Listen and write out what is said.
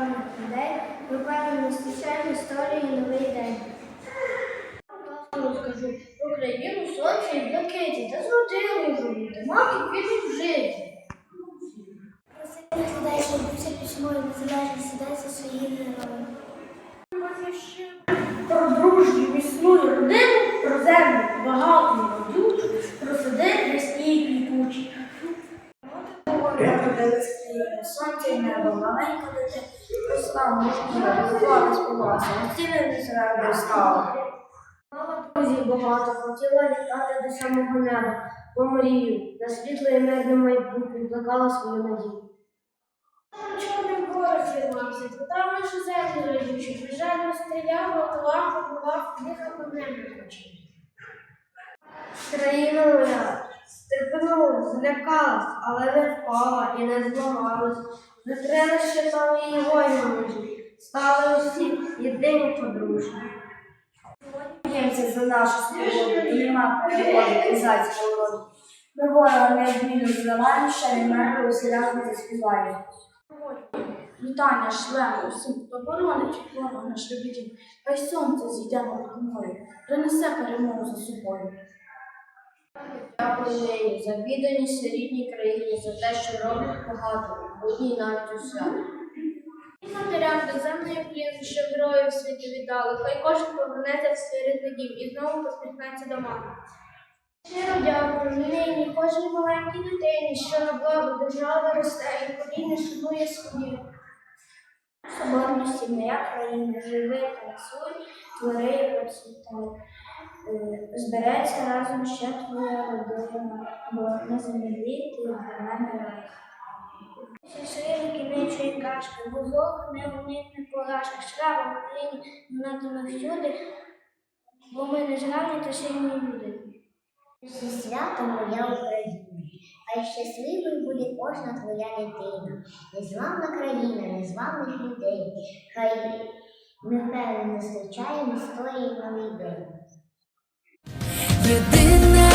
людей, ми певно зустрічаємо історію і новий день. Розкажу про країну сонця і блакиті та з зродили живуть, мати квітуть в житті. Про людей, щоб б'ються письмо і незалежність дай за Сонце і небо, маленька дитина, росла, можна, бувала, співалася, ціле не зрада стала. Мала друзів багато, хотіла літати до самого неба, бо мрію, на світле і мирне майбутнє плекала свою надію. Чорним город зірвався, питав нашу землю родючу, прижально стріляв, готував, побував, дихав над небом хоче. Країна моя стрепенулась, злякалась, але не впала і не зламалась. Закрили ще там воїни стали усі єдині подружні. Б'ємося за нашу свободу, і нема переводи козацького роду. Ми ворога неодмінно зламаємо, ще не мерли, усіляко заспіваємо. Вітання шлемо усім, хто боронить ворог наш любітів. Хай сонце зійде над хмурою, принесе перемогу за собою. Дякую нині за відданість рідній країні, за те, що робить багато, будні навіть у свято. І матерям доземної плін, що героїв світу віддали, хай кожен повернеться в свій рідний і знову посміхнеться до мами. Щиро дякую нині кожній маленькій дитині, що на благо держави росте і коліна шанує своє. Соборності моя країна, живи, танцюй, твори і процвітай. Е, Збереться разом ще твоя родина, бо на землі ти для мене рай. Щасливі кінечої кашки, бо злого не уникне поражка, шлава в Україні вона всюди, бо ми не зрані та сильні люди. Зі святом моя Україна, хай щасливою буде кожна твоя дитина, незламна країна, незламних людей, хай ми впевнено зустрічаємо історії новий день. Єдине